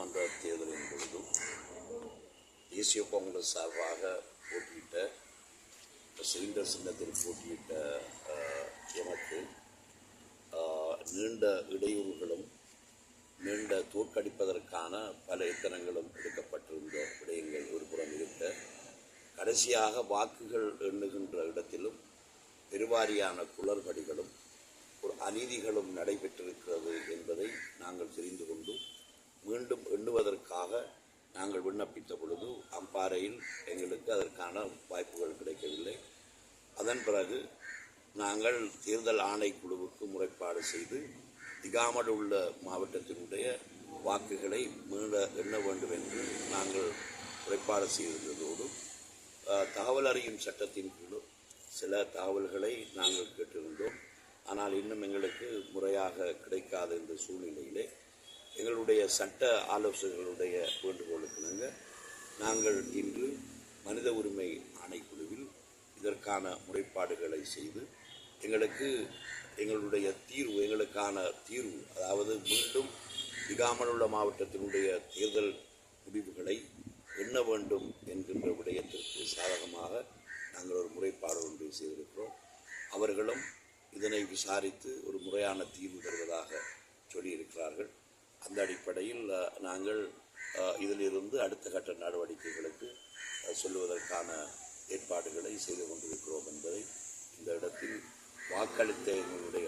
சட்டமன்ற தேர்தலின் பொழுதும் தேசிய காங்கிரஸ் சார்பாக போட்டியிட்ட சிலிண்டர் சின்னத்தில் போட்டியிட்ட எனக்கு நீண்ட இடையூறுகளும் நீண்ட தோற்கடிப்பதற்கான பல எத்தனங்களும் எடுக்கப்பட்டிருந்த விடயங்கள் ஒரு புறம் இருக்க கடைசியாக வாக்குகள் எண்ணுகின்ற இடத்திலும் பெருவாரியான குளறுபடிகளும் ஒரு அநீதிகளும் நடைபெற்றிருக்கிறது என்பதை நாங்கள் தெரிந்து கொண்டு நாங்கள் விண்ணப்பித்த பொழுது அம்பாறையில் எங்களுக்கு அதற்கான வாய்ப்புகள் கிடைக்கவில்லை. அதன் பிறகு நாங்கள் தேர்தல் ஆணைக்குழுவுக்கு முறைப்பாடு செய்து திகாமல் உள்ள மாவட்டத்தினுடைய வாக்குகளை மீள எண்ண வேண்டும் என்று நாங்கள் முறைப்பாடு செய்திருந்ததோடு தகவல் அறியும் சட்டத்தின் கீழும் சில தகவல்களை நாங்கள் கேட்டிருந்தோம். ஆனால் இன்னும் எங்களுக்கு முறையாக கிடைக்காத இந்த சூழ்நிலையிலே எங்களுடைய சட்ட ஆலோசகர்களுடைய வேண்டுகோளுக்கு நாங்கள் இன்று மனித உரிமை ஆணைக்குழுவில் இதற்கான முறைப்பாடுகளை செய்து எங்களுக்கு எங்களுடைய தீர்வு எங்களுக்கான தீர்வு அதாவது மீண்டும் திகாமலுள்ள மாவட்டத்தினுடைய தேர்தல் முடிவுகளை எண்ண வேண்டும் என்கின்ற விடயத்திற்கு சாதகமாக நாங்கள் ஒரு முறைப்பாடு ஒன்றை செய்திருக்கிறோம். அவர்களும் இதனை விசாரித்து ஒரு முறையான தீர்வு தருவதாக சொல்லியிருக்கிறார்கள். இந்த அடிப்படையில் நாங்கள் இதிலிருந்து அடுத்த கட்ட நடவடிக்கைகளுக்கு சொல்லுவதற்கான ஏற்பாடுகளை செய்து கொண்டிருக்கிறோம் என்பதை இந்த இடத்தில் வாக்களித்த எங்களுடைய